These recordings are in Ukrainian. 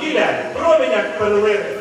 барвах промінь як перлини.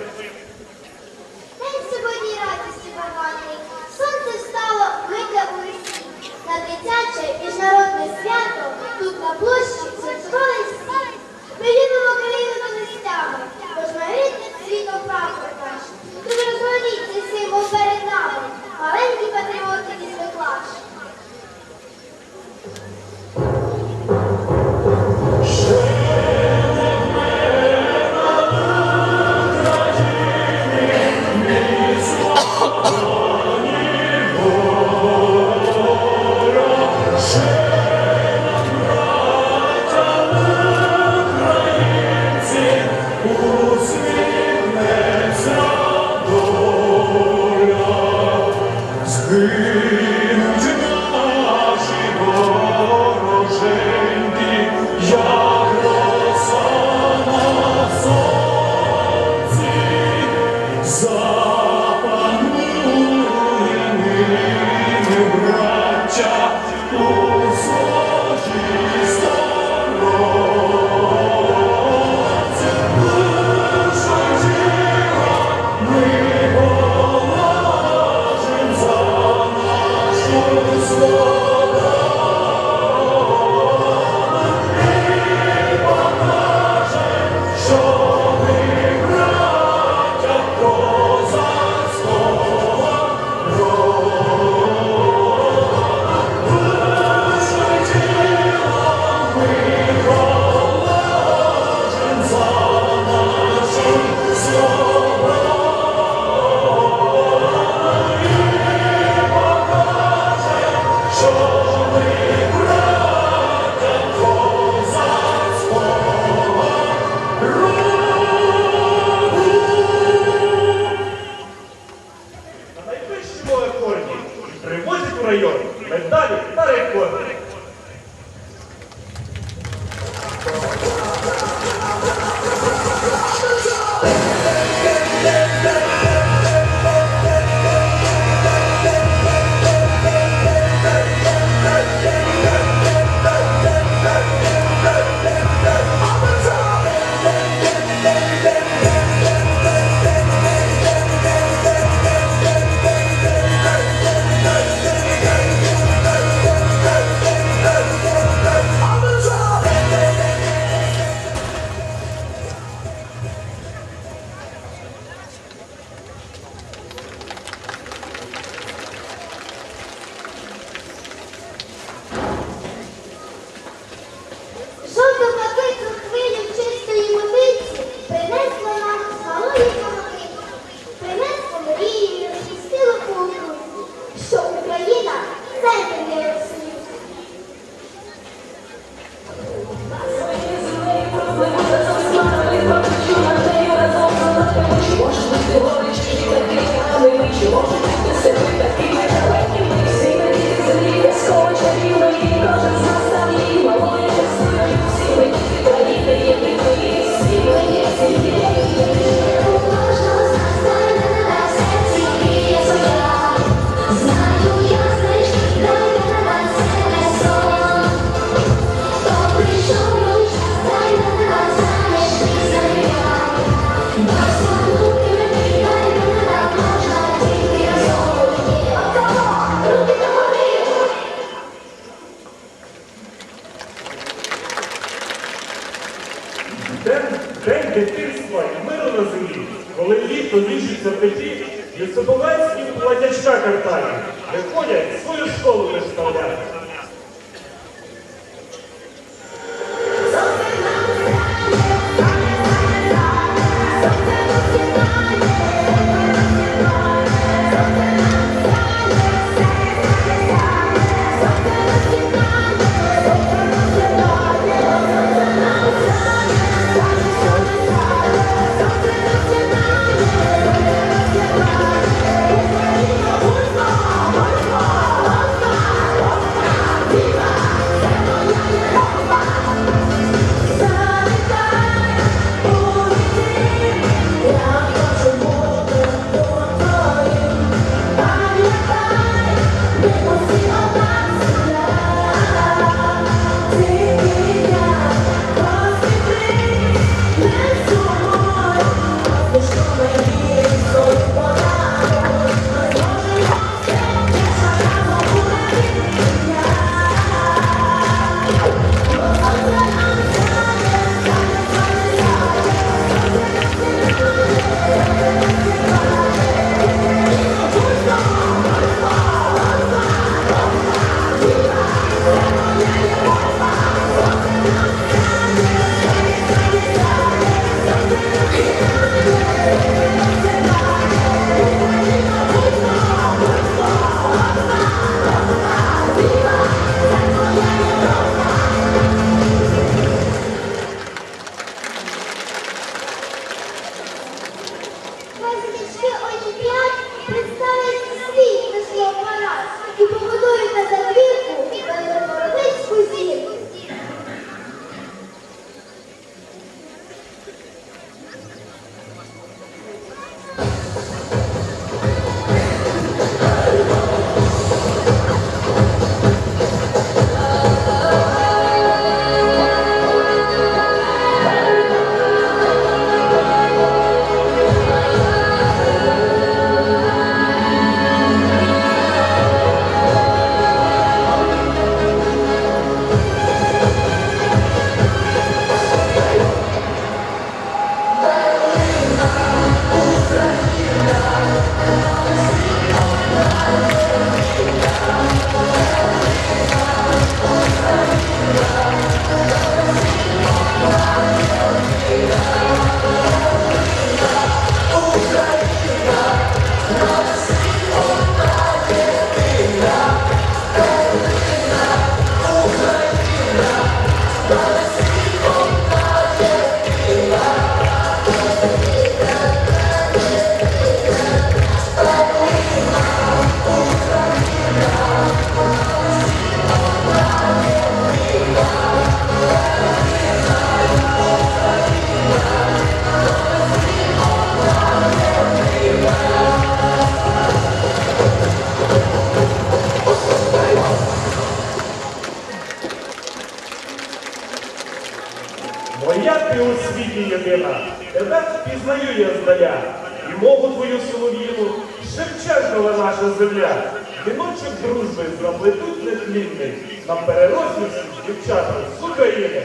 солов'їну, шевчежила наша земля. Віночок дружби заплетуть нетлінний, на перерозі дівчата з України.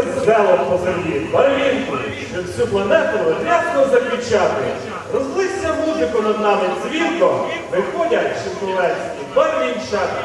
Зелом по землі, барвінку, щоб всю планету рясно закричати. Розлися музику над нами дзвінко, виходять шиповецькі барвінчата.